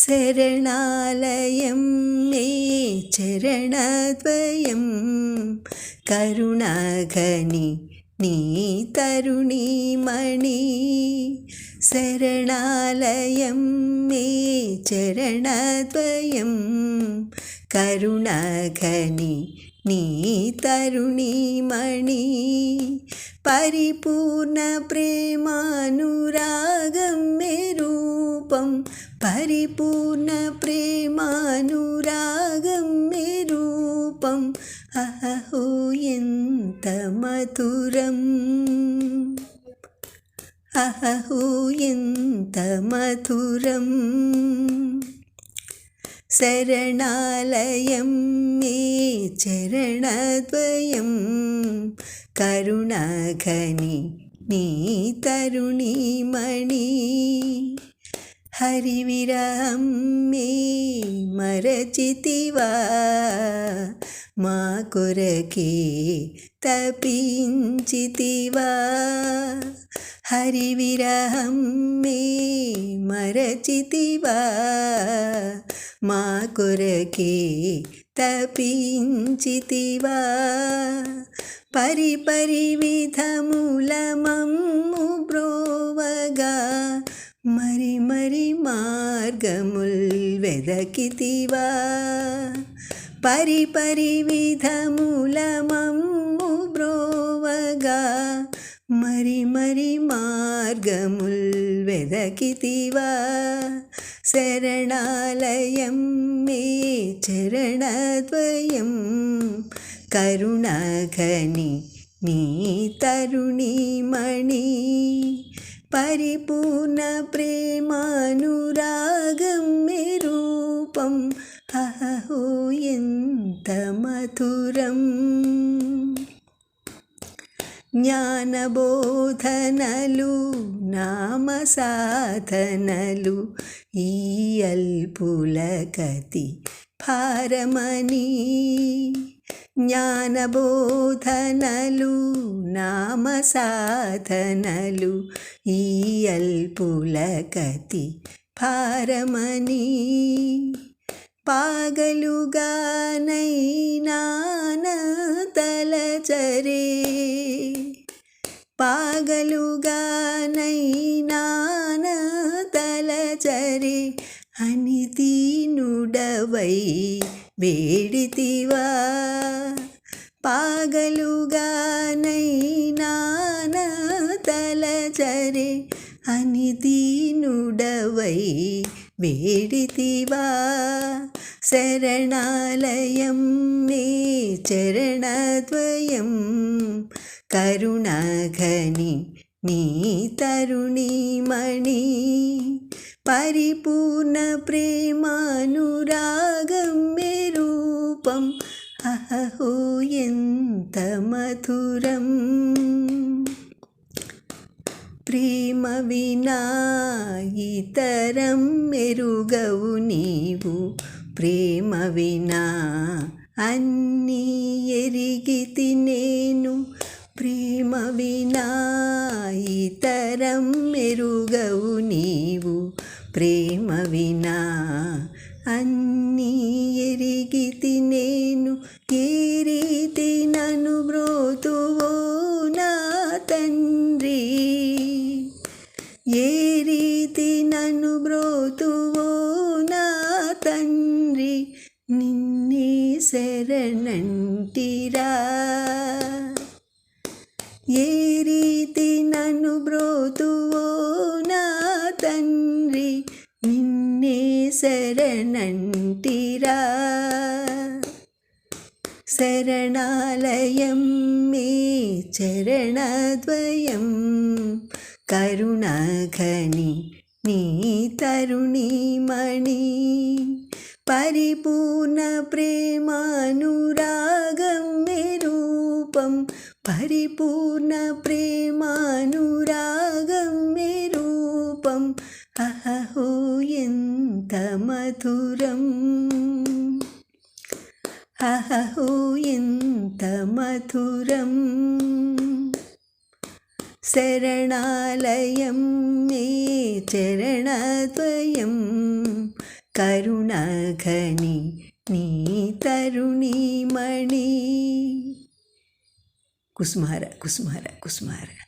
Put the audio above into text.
ശരണാലയം may ചരണദ്വയം കരുണാഘനി നീ തരുണീമണി ശരണാലയം may ചരണദ്വയം കരുണാഘനി നീ തരുണീമണി പരിപൂർണ പ്രേമാനുരാഗം മേരൂ రూపం పరిపూర్ణ ప్రేమానురాగం మే రూపం అహో ఎంత మధురం అహో ఎంత మధురం శరణాలయం మే చరణద్వయం కరుణాఘని నీ తరుణీమణి హరివిరహం మే మరచితివా మా కొరకే తపించితివా హరివిరహం మే మరచితివా మా కొరకే తపించితివా పరి విధముల మమ్ము బ్రోవగా మరి మరి మార్గముల్ వెదకితివా. పరి విధముల మమ్ము బ్రోవగా మరి మరి మార్గముల్ వెదకితివా. శరణాలయం మే చరణద్వయం కరుణాఘని నీ తరుణీమణి. పరిపూర్ణ ప్రేమానురాగం మే రూపం అహో ఎంత మధురం. జ్ఞానబోధనలు నామ సాధనలు ఈ అల్పుల అల్పులకతి భారమని జ్ఞానబోధనలు నామ సాధనలు ఈ అల్పులకతి భారమని పాగలుగానైనాన తలచరే పాగలుగానైనాన తలచరే అని దీనుడవై వేడితివా పాగలుగానైనాన తలచరే అని దీనుడవై వేడితివా శరణాలయం మే చరణద్వయం కరుణాఘని నీ తరుణీమణి పరిపూర్ణ ప్రేమానురాగం మే రూపం అహో ఎంత మధురం. ప్రేమ వినాయితరం మెరుగవు నీవు. ప్రేమ వినా అన్నీ ఎరిగితి నేను ప్రేమ వినాయితరం మెరుగవు ప్రేమ వినా అన్నీ ఎరిగితి నేను. ఏ రీతి నన్ను బ్రోతువో నా తండ్రి? ఏ రీతి నన్ను బ్రోతువో నా తండ్రి? నిన్నే శరణంటిరా. శరణంటిరా. శరణాలయం మీ చరణద్వయం. కరుణఘని నీ తరుణీమణి. పరిపూర్ణ ప్రేమానురాగం మే రూపం పరిపూర్ణ ప్రేమానురాగం మే രൂപം അഹഹോ എന്ത മധുരം അഹഹോ എന്ത മധുരം ശരണാലയം മേ ചരണദ്വയം കരുണഘനി നീ തരുണീമണി. കുസുമാര കുസുമാര കുസുമാര.